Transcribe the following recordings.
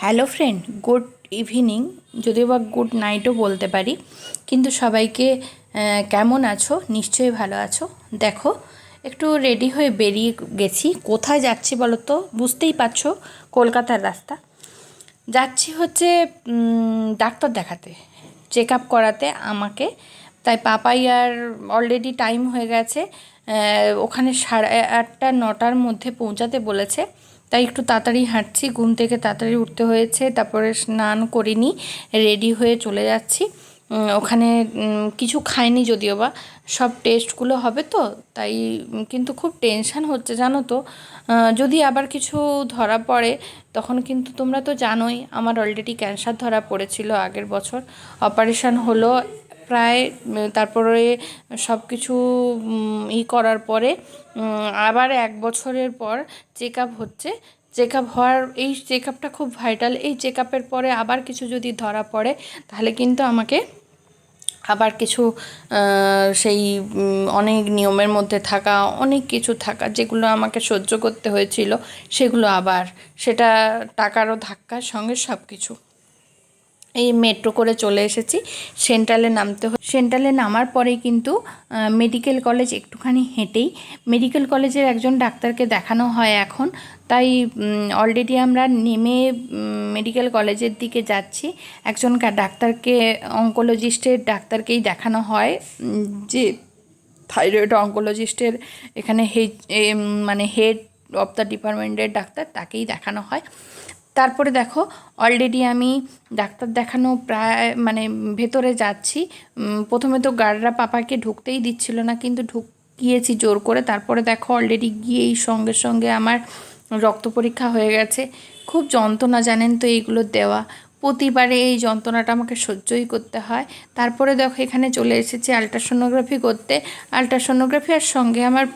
Hello friend, good evening, যদিও বা good নাইটও বলতে পারি। কিন্তু সবাইকে কেমন আছো? নিশ্চয়ই ভালো আছো। দেখো, একটু রেডি হয়ে বেরিয়ে গেছি। কোথায় যাচ্ছি বলো তো বুঝতেই পারছ, কলকাতার রাস্তা। যাচ্ছি হচ্ছে ডাক্তার দেখাতে চেক আপ করাতে আমাকে। তাই পাপাই আর অলরেডি টাইম হয়ে গেছে। ওখানে সাড়ে আটটা, নটার মধ্যে পৌঁছাতে বলেছে। তাই একটু তাড়াতাড়ি হাঁটছি, ঘুম থেকে তাড়াতাড়ি উঠতে হয়েছে, তারপরে স্নান করিনি রেডি হয়ে চলে যাচ্ছি। ওখানে কিছু খাইনি যদিও বা, সব টেস্টগুলো হবে তো, তাই কিন্তু খুব টেনশান হচ্ছে, জানো তো। যদি আবার কিছু ধরা পড়ে, তখন কিন্তু তোমরা তো জানোই, আমার অলরেডি ক্যান্সার ধরা পড়েছিল আগের বছর। অপারেশন হলো প্রায় তারপরে সব কিছু ই করার পরে আবার এক বছরের পর চেক আপ হচ্ছে। চেক আপ হওয়ার, এই চেক আপটা খুব ভাইটাল এই চেক আপের পরে আবার কিছু যদি ধরা পড়ে, তাহলে কিন্তু আমাকে আবার কিছু সেই অনেক নিয়মের মধ্যে থাকা, অনেক কিছু থাকা, যেগুলো আমাকে সহ্য করতে হয়েছিল, সেগুলো আবার, সেটা টাকারও ধাক্কার সঙ্গে সব কিছু এই মেট্রো করে চলে এসেছি। সেন্ট্রালে নামতে সেন্ট্রালে নামার পরেই কিন্তু মেডিকেল কলেজ একটুখানি হেঁটেই। মেডিকেল কলেজের একজন ডাক্তারকে দেখানো হয় এখন। তাই অলরেডি আমরা নেমে মেডিকেল কলেজের দিকে যাচ্ছি। একজন ডাক্তারকে অঙ্কোলজিস্টের ডাক্তারকেই দেখানো হয়। যে থাইরয়েড অঙ্কোলজিস্টের এখানে হেড মানে হেড অফ দ্য ডিপার্টমেন্টের ডাক্তার তাকেই দেখানো হয়। তারপরে দেখো অলরেডি আমি ডাক্তার দেখানো প্রায় মানে ভেতরে যাচ্ছি। প্রথমে তো গার্ডরা পাপাকে ঢুকতেই দিচ্ছিল না, কিন্তু ঢুকিয়েছি জোর করে। তারপরে দেখো অলরেডি গিয়েই সঙ্গে সঙ্গে আমার রক্ত পরীক্ষা হয়ে গেছে। খুব যন্ত্রণা জানেন তো এইগুলো দেওয়া। প্রতিবারে এই যন্ত্রণাটা আমাকে সহ্যই করতে হয়। তারপরে দেখো এখানে চলে এসেছি আলট্রাসোনোগ্রাফি করতে। আলট্রাসোনোগ্রাফি আর সঙ্গে আমার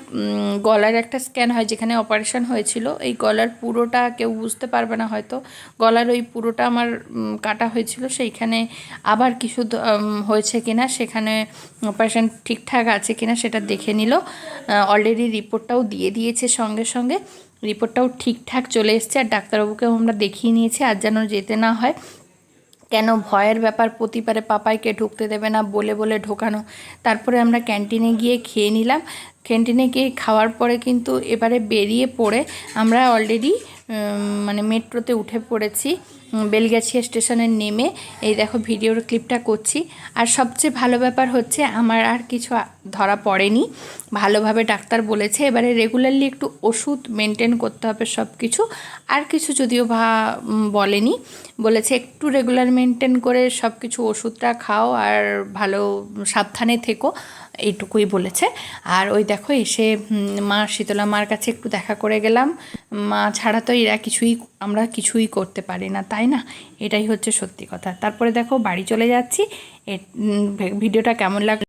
গলার একটা স্ক্যান হয় যেখানে অপারেশন হয়েছিল। এই গলার পুরোটা কেউ বুঝতে পারবে না হয়তো। গলার ওই পুরোটা আমার কাটা হয়েছিল। সেইখানে আবার কিছু হয়েছে কিনা সেখানে অপারেশন ঠিকঠাক আছে কিনা সেটা দেখে নিল। অলরেডি রিপোর্টটাও দিয়ে দিয়েছে সঙ্গে সঙ্গে। রিপোর্টটাও ঠিকঠাক চলে এসছে আর ডাক্তারবাবুকেও আমরা দেখিয়ে নিয়েছি আর যেন যেতে না হয়। কেন ভয়ের ব্যাপার, প্রতিবারে পাপাইকে ঢুকতে দেবে না, বলে বলে ঢোকানো। তারপরে আমরা ক্যান্টিনে গিয়ে খেয়ে নিলাম। ক্যান্টিনে গিয়ে খাওয়ার পরে কিন্তু এবারে বেরিয়ে পড়ে আমরা অলরেডি মানে মেট্রোতে উঠে পড়েছি। বেলগাছিয়া স্টেশনে নেমে এই দেখো ভিডিওর ক্লিপটা করছি। আর সবচেয়ে ভালো ব্যাপার হচ্ছে আমার আর কিছু ধরা পড়েনি। ভালোভাবে ডাক্তার বলেছে, এবারে রেগুলারলি একটু ওষুধ মেনটেন করতে হবে সব কিছু আর কিছু যদিও ভা বলেনি। বলেছে একটু রেগুলার মেনটেন করে সব কিছু ওষুধটা খাও আর ভালো, সাবধানে থেকো, এইটুকুই বলেছে। আর ওই দেখো এসে মা শীতলা মার কাছে একটু দেখা করে গেলাম। মা ছাড়া তো এরা কিছুই, আমরা কিছুই করতে পারি না। তাই না? এটাই হচ্ছে সত্যি কথা। তারপরে দেখো বাড়ি চলে যাচ্ছি। ভিডিওটা কেমন লাগল?